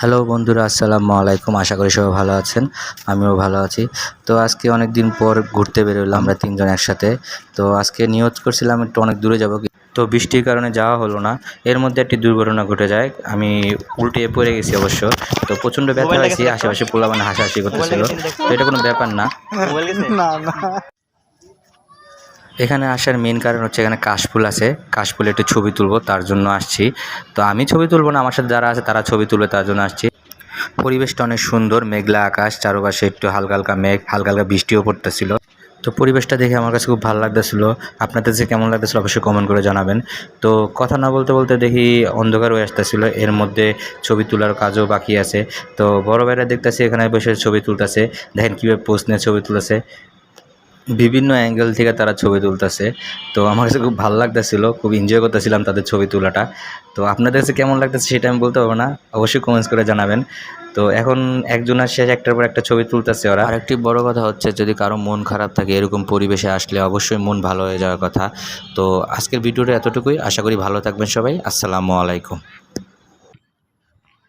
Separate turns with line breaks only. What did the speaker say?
Hello বন্ধুরা আসসালামু আলাইকুম। আশা করি সবাই ভালো আছেন। আমিও ভালো আছি। তো আজকে অনেক দিন পর ঘুরতে বেরোলাম আমরা তিনজন একসাথে। তো আজকে নিয়ত করছিলাম একটু অনেক দূরে যাব তো বৃষ্টির কারণে যাওয়া হলো না। এর মধ্যে একটি দুর্ঘটনা ঘটে যায়। আমি উল্টে পড়ে গেছি অবশ্য। তো প্রচণ্ড ব্যথা হয়েছি আশেপাশে পোলা মানে হাসাহাসি করতেছিল। তো এটা কোনো ব্যাপার না। এখানে আসার মেন কারণ হচ্ছে এখানে কাশফুল আছে। কাশফুলে একটু ছবি তুলবো, তার জন্য আসছি। তো আমি ছবি তুলবো না, আমার সাথে যারা আছে তারা ছবি তুলবে, তার জন্য আসছি। পরিবেশটা অনেক সুন্দর, মেঘলা আকাশ, চারপাশে একটু হালকা হালকা মেঘ, হালকা হালকা বৃষ্টিও পড়তেছিল। তো পরিবেশটা দেখে আমার কাছে খুব ভালো লাগতেছিল। আপনাদের যে কেমন লাগতেছিল অবশ্যই কমেন্ট করে জানাবেন। তো কথা না বলতে বলতে দেখি অন্ধকার হয়ে আসতেছিল। এর মধ্যে ছবি তোলার কাজও বাকি আছে। তো বড় ভাইরা দেখতেছি, এখানে বসে ছবি তুলতেছে। দেখেন কীভাবে পোস্ট নিয়ে ছবি তুলেছে বিভিন্ন অ্যাঙ্গেল থেকে তারা ছবি তুলতেছে। তো আমার কাছে খুব ভালো লাগতেছিল, খুব এনজয় করতেছিলাম তাদের ছবি তোলাটা। তো আপনাদের কাছে কেমন লাগতেছে সেটা আমি বলতে পারব না, অবশ্যই কমেন্টস করে জানাবেন। তো এখন একজনের শেষ একটার পর একটা ছবি তুলতেছে ওরা। আরেকটি বড় কথা হচ্ছে, যদি কারও মন খারাপ থাকে এরকম পরিবেশে আসলে অবশ্যই মন ভালো হয়ে যাওয়ার কথা। তো আজকের ভিডিওটা এতটুকুই, আশা করি ভালো থাকবেন সবাই। আসসালামু আলাইকুম।